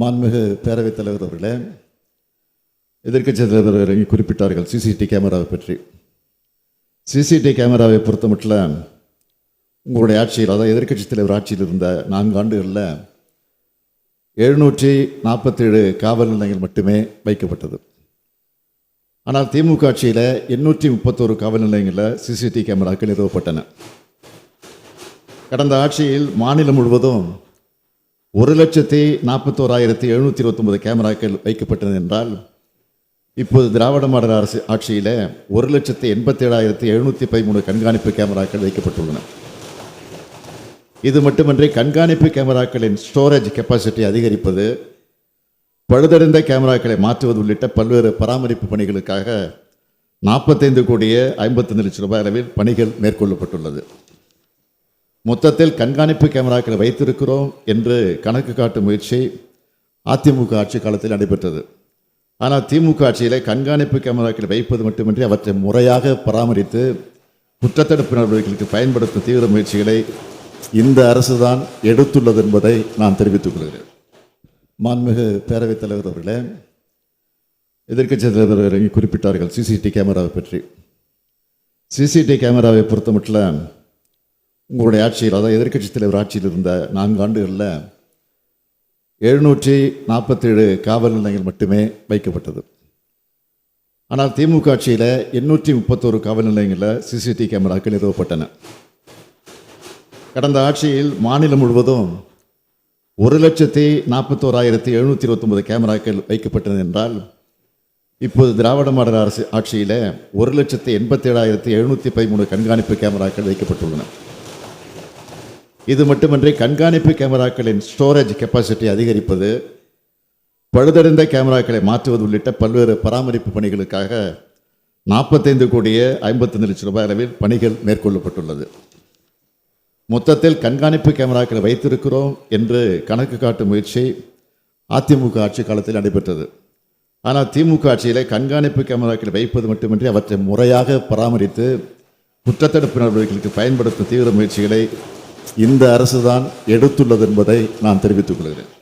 மாண்புமிகு பேரவைத் தலைவர் அவர்களே எதிர்க்கட்சி தலைவர் இறங்கி குறிப்பிட்டார்கள் சிசிடி கேமராவை பற்றி. சிசிடி கேமராவை பொறுத்தமட்டில் உங்களுடைய ஆட்சியில் அதாவது எதிர்க்கட்சி தலைவர் ஆட்சியில் இருந்த நான்கு ஆண்டுகளில் எழுநூற்றி நாற்பத்தேழு காவல் நிலையங்கள் மட்டுமே வைக்கப்பட்டது. ஆனால் திமுக ஆட்சியில் எண்ணூற்றி முப்பத்தோரு காவல் நிலையங்களில் சிசிடி கேமராக்கள் நிறுவப்பட்டன. கடந்த ஆட்சியில் மாநிலம் முழுவதும் ஒரு லட்சத்தி நாற்பத்தோராயிரத்தி எழுநூற்றி இருபத்தொம்பது கேமராக்கள் வைக்கப்பட்டது என்றால் இப்போது திராவிட மாடல் அரசு ஆட்சியில் ஒரு லட்சத்தி எண்பத்தேழாயிரத்தி எழுநூற்றி பதிமூணு கண்காணிப்பு கேமராக்கள் வைக்கப்பட்டுள்ளன. இது மட்டுமன்றி கண்காணிப்பு கேமராக்களின் ஸ்டோரேஜ் கெப்பாசிட்டி அதிகரிப்பது பழுதடைந்த கேமராக்களை மாற்றுவது உள்ளிட்ட பல்வேறு பராமரிப்பு பணிகளுக்காக நாற்பத்தைந்து கோடியே ஐம்பத்தஞ்சு லட்சம் ரூபாய் அளவில் பணிகள் மேற்கொள்ளப்பட்டுள்ளது. மொத்தத்தில் கண்காணிப்பு கேமராக்களை வைத்திருக்கிறோம் என்று கணக்கு காட்டும் முயற்சி அதிமுக ஆட்சி காலத்தில் நடைபெற்றது. ஆனால் திமுக ஆட்சியில் கண்காணிப்பு கேமராக்களை வைப்பது மட்டுமின்றி அவற்றை முறையாக பராமரித்து குற்றத்தடுப்பு நடவடிக்கைகளுக்கு பயன்படுத்தும் தீவிர முயற்சிகளை இந்த அரசு தான் எடுத்துள்ளது என்பதை நான் தெரிவித்துக் கொள்கிறேன். மாண்புமிகு பேரவைத் தலைவர் அவர்களே எதிர்க்கட்சி தலைவர் குறிப்பிட்டார்கள் சிசிடி கேமராவை பற்றி. சிசிடி கேமராவை பொறுத்தமட்டில் உங்களுடைய ஆட்சியில் அதாவது எதிர்க்கட்சி தலைவர் ஆட்சியில் இருந்த நான்கு ஆண்டுகளில் எழுநூற்றி நாற்பத்தேழு காவல் நிலையங்கள் மட்டுமே வைக்கப்பட்டது. ஆனால் திமுக ஆட்சியில் எண்ணூற்றி முப்பத்தோரு காவல் நிலையங்களில் சிசிடிவி கேமராக்கள் நிறுவப்பட்டன. கடந்த ஆட்சியில் மாநிலம் முழுவதும் ஒரு லட்சத்தி நாற்பத்தோராயிரத்தி எழுநூற்றி இருபத்தொம்பது கேமராக்கள் வைக்கப்பட்டது என்றால் இப்போது திராவிட மாடல் அரசு ஆட்சியில் ஒரு லட்சத்தி எண்பத்தேழாயிரத்தி எழுநூற்றி பதிமூணு கண்காணிப்பு கேமராக்கள் வைக்கப்பட்டுள்ளன. இது மட்டுமின்றி கண்காணிப்பு கேமராக்களின் ஸ்டோரேஜ் கெப்பாசிட்டி அதிகரிப்பது பழுதடைந்த கேமராக்களை மாற்றுவது உள்ளிட்ட பல்வேறு பராமரிப்பு பணிகளுக்காக நாற்பத்தைந்து கோடியே ஐம்பத்தஞ்சு லட்சம் ரூபாய் அளவில் பணிகள் மேற்கொள்ளப்பட்டுள்ளது. மொத்தத்தில் கண்காணிப்பு கேமராக்களை வைத்திருக்கிறோம் என்று கணக்கு காட்டும் முயற்சி அதிமுக ஆட்சி காலத்தில் நடைபெற்றது. ஆனால் திமுக ஆட்சியில் கண்காணிப்பு கேமராக்களை வைப்பது மட்டுமின்றி அவற்றை முறையாக பராமரித்து குற்றத்தடுப்பு நடவடிக்கைகளுக்கு பயன்படுத்தும் தீவிர முயற்சிகளை இந்த அரசு தான் எடுத்துள்ளது என்பதை நான் தெரிவித்துக் கொள்கிறேன்.